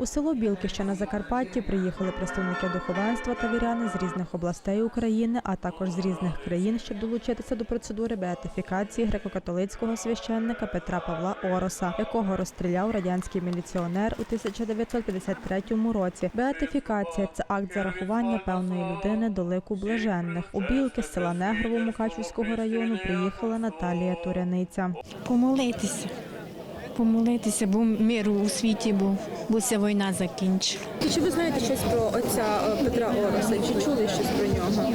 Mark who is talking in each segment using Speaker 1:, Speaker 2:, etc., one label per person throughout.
Speaker 1: У село Білки, що на Закарпатті, приїхали представники духовенства та віряни з різних областей України, а також з різних країн, щоб долучитися до процедури беатифікації греко-католицького священника Петра Павла Ороса, якого розстріляв радянський міліціонер у 1953 році. Беатифікація це акт зарахування певної людини до лику блаженних. У Білки з села Негрово Мукачівського району приїхала Наталія Туряниця.
Speaker 2: Помолитися. Помолитися, бо миру у світі був, бо ця війна закінчила.
Speaker 3: Чи ви знаєте щось про отця е, Петра Ороса? Чи чули щось про нього?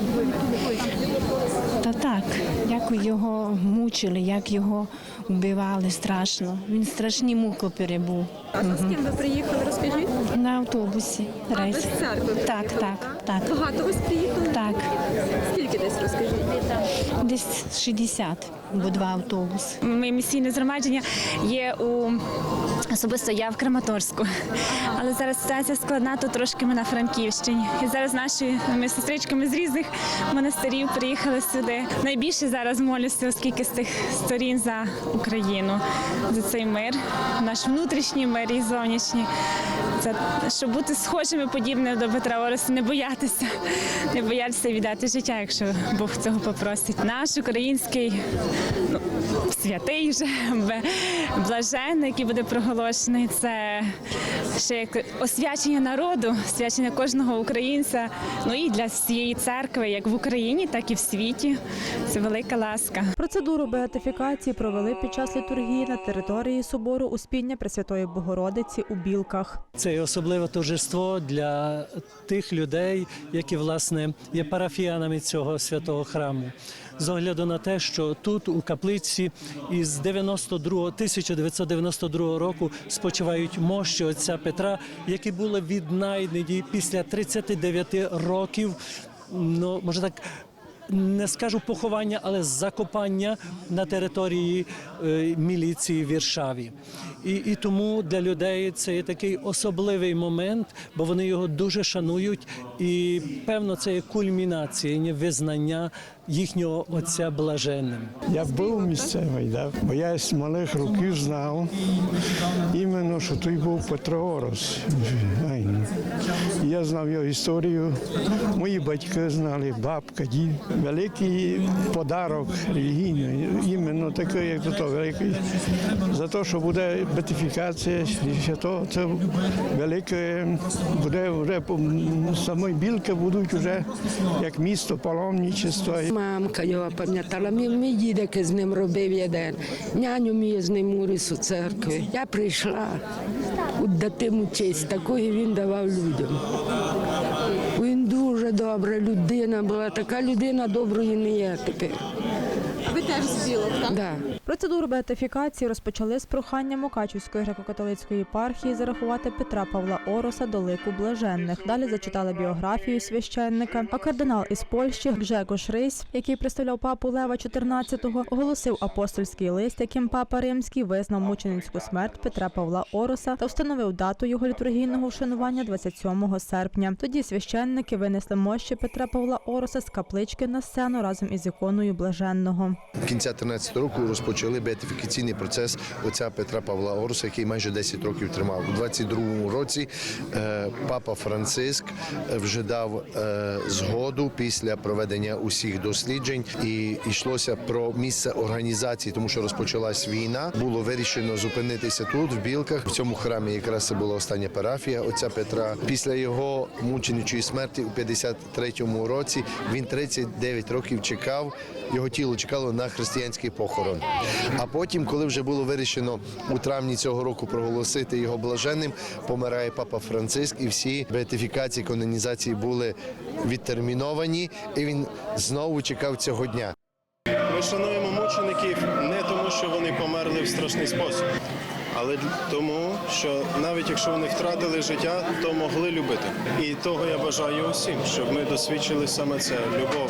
Speaker 2: Та так, як його мучили, як його вбивали страшно. Він страшні муки перебув.
Speaker 3: А з ким ви приїхали? Розкажіть.
Speaker 2: На автобусі
Speaker 3: Без церкви.
Speaker 2: Так, так, так.
Speaker 3: Багато вас приїхали?
Speaker 2: Так,
Speaker 3: Скільки десь розкажіть?
Speaker 2: Десь 60, бо два автобуси.
Speaker 4: Моє місійне згромадження є у особисто я в Краматорську. Але зараз ситуація складна, то трошки ми на Франківщині. І зараз нашими ми сестричками з різних монастирів приїхали сюди. Найбільше зараз молюся, оскільки з тих сторін за Україну, за цей мир, наш внутрішній мир і зовнішній. Це щоб бути схожими, подібними до Петра Ороса, не боятися, не боятися віддати життя, якщо Бог цього попросить. Наш український ну, святий вже блаженний, який буде проголошений. Це ще як освячення народу, освячення кожного українця. Ну і для всієї церкви, як в Україні, так і в світі. Це велика ласка.
Speaker 1: Процедуру беатифікації провели під час літургії на території собору Успіння Пресвятої Богородиці у Білках.
Speaker 5: Це особливе торжество для тих людей, які власне є парафіянами цього святого храму. З огляду на те, що тут у каплиці із 92, 1992 року спочивають мощі отця Петра, які були віднайдені після 39 років. Ну може так. Не скажу поховання, але закопання на території е, міліції в Віршаві. І, і тому для людей це є такий особливий момент, бо вони його дуже шанують. І певно, це є кульмінація визнання їхнього отця блаженним.
Speaker 6: Я був місцевий, да? бо я з малих років знав іменно, що той був Петро Орос. Я знав його історію, мої батьки знали, бабка, дід. Великий подарок релігійний, іменно такий, як то великий. За те, що буде бетифікація, і це велике, буде вже самої білки будуть вже як місто паломничество.
Speaker 7: Мамка його пам'ятала, мій, мій дідок з ним робив один. Няню мій з ним уріс у церкві. Я прийшла дати йому честь, такої він давав людям. Він дуже добра людина була, така людина доброї не є тепер.
Speaker 3: Теж з білок, так?
Speaker 7: Да.
Speaker 1: Процедуру беатифікації розпочали з прохання Мукачівської греко-католицької єпархії зарахувати Петра Павла Ороса до лику блаженних. Далі зачитали біографію священника. А кардинал із Польщі Гжегош Рейс, який представляв папу Лева XIV, оголосив апостольський лист, яким папа Римський визнав мученицьку смерть Петра Павла Ороса та встановив дату його літургійного вшанування 27 серпня. Тоді священники винесли мощі Петра Павла Ороса з каплички на сцену разом із іконою блаженного.
Speaker 8: Кінця 13 року розпочали беатифікаційний процес отця Петра Павла Оруса, який майже 10 років тримав. У 22 році е, папа Франциск е, вже дав е, згоду після проведення усіх досліджень і йшлося про місце організації, тому що розпочалась війна. Було вирішено зупинитися тут, в Білках. В цьому храмі якраз це була остання парафія отця Петра. Після його мученичої смерті у 53-му році він 39 років чекав. Його тіло чекало на християнський похорон. А потім, коли вже було вирішено у травні цього року проголосити його блаженним, помирає папа Франциск, і всі беатифікації, канонізації були відтерміновані, і він знову чекав цього дня.
Speaker 9: Ми шануємо мучеників не тому, що вони померли в страшний спосіб, але тому, що навіть якщо вони втратили життя, то могли любити. І того я бажаю усім, щоб ми досвідчили саме це любов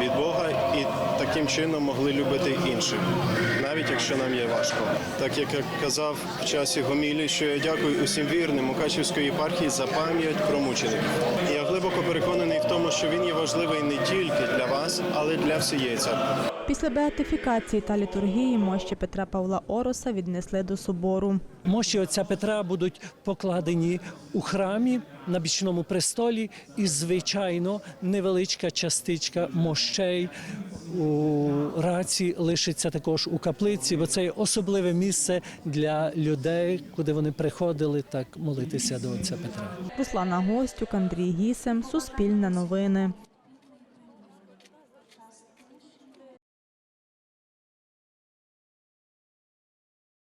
Speaker 9: від Бога і таким чином могли любити інших, навіть якщо нам є важко. Так як я казав в часі гомілі, що я дякую усім вірним Мукачівської єпархії за пам'ять про мучеників. Я глибоко переконаний в тому, що він є важливий не тільки для вас, але й для всієї церкви.
Speaker 1: Після беатифікації та літургії мощі Петра Павла Ороса віднесли до собору.
Speaker 5: Мощі отця Петра будуть покладені у храмі на бічному престолі, і звичайно невеличка частичка мощей у раці лишиться також у каплиці, бо це є особливе місце для людей, куди вони приходили так молитися до отця Петра.
Speaker 1: Руслана Гостюк, Андрій Гісем, Суспільне новини.